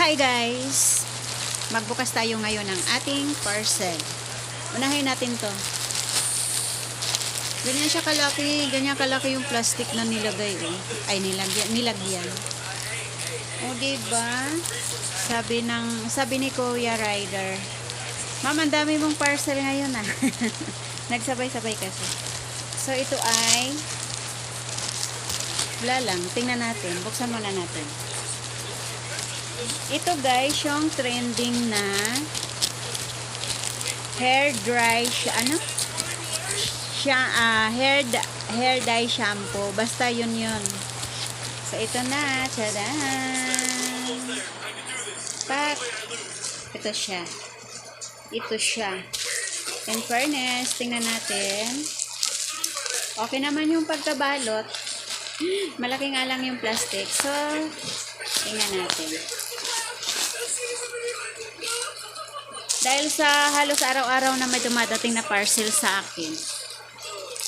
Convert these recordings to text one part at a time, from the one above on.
Hi guys! Magbukas tayo ngayon ng ating parcel. Unahin natin to. Ganyan siya kalaki, ganyan kalaki yung plastic na nilagay eh. Ay nilagyan, nilagyan. O diba? Sabi ng sabi ni Kuya Ryder. Ma'am, dami mong parcel ngayon ah. Nagsabay-sabay kasi. So ito ay wala lang, tingnan natin. Buksan muna natin. Ito guys, yung trending na hair dry, ano? Siya, ah, hair, hair dye shampoo. Basta yun yun. So, ito na. Tadaan! Pak! Ito siya. Ito siya. In fairness, tingnan natin. Okay naman yung pagkabalot. Malaki nga lang yung plastic. So, tingnan natin. Dahil sa halos araw-araw na may dumadating na parcel sa akin,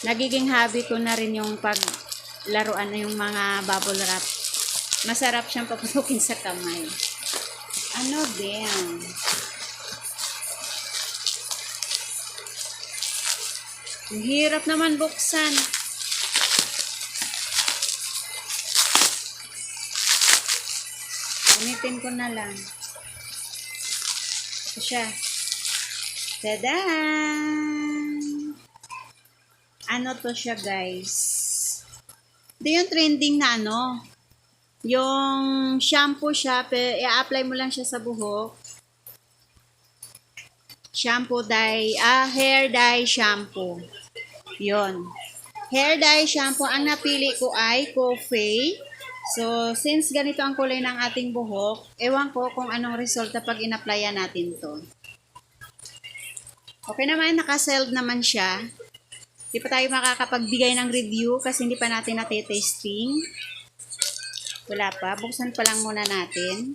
nagiging hobby ko na rin yung paglaruan yung mga bubble wrap. Masarap siyang paputukin sa kamay. Ano din? Ang hirap naman buksan. Gamitin ko na lang. Ito siya. Tadaan! Ano to siya, guys? Ito yung trending na ano. Yung shampoo siya, i-apply mo lang siya sa buhok. Shampoo dye, ah, hair dye shampoo. Yon. Hair dye shampoo, ang napili ko ay coffee. So, since ganito ang kulay ng ating buhok, ewan ko kung anong resulta pag in-applyan natin to. Okay naman, naka-seld naman siya. Hindi pa tayo makakapagbigay ng review kasi hindi pa natin natitesting. Wala pa. Buksan pa lang muna natin.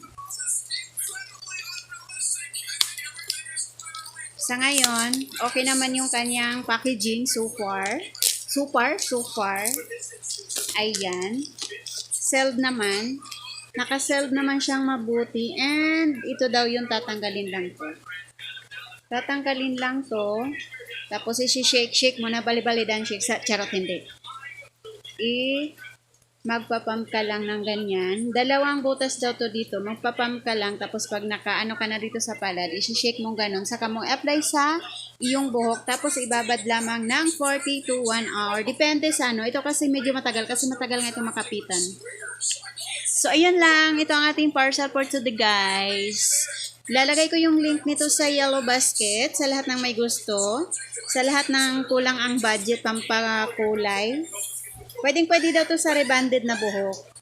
Sa ngayon, okay naman yung kanyang packaging so far. Super, so far. Ayan. Seld naman. Naka-seld naman siyang mabuti. And ito daw yung tatanggalin lang to. Tatanggalin lang to. Tapos isi-shake-shake mo na bali-balidan shake. Sa, charot hindi. I magpapump ka lang ng ganyan. Dalawang butas daw to dito. Magpapump ka lang. Tapos pag nakaano ka na dito sa palad, isi-shake mo ganun. Saka mo apply sa iyong buhok. Tapos ibabad lamang ng 40 to 1 hour. Depende sa ano. Ito kasi medyo matagal. Kasi matagal nga ito makapitan. So, ayan lang. Ito ang ating parcel for today, guys. Lalagay ko yung link nito sa Yellow Basket sa lahat ng may gusto. Sa lahat ng kulang ang budget pampakulay. Pwedeng pwede daw to sa rebanded na buhok.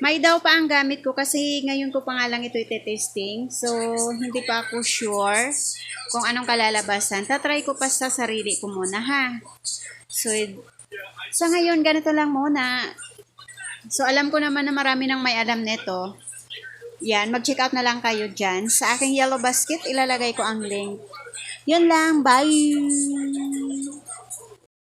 May daw pa ang gamit ko kasi ngayon ko pa nga lang ito ite-testing. So, hindi pa ako sure kung anong kalalabasan. Tatry ko pa sa sarili ko muna ha. So, sa ngayon, ganito lang muna. So, alam ko naman na marami nang may alam nito. Yan, mag-check out na lang kayo dyan. Sa aking yellow basket, ilalagay ko ang link. Yun lang, bye!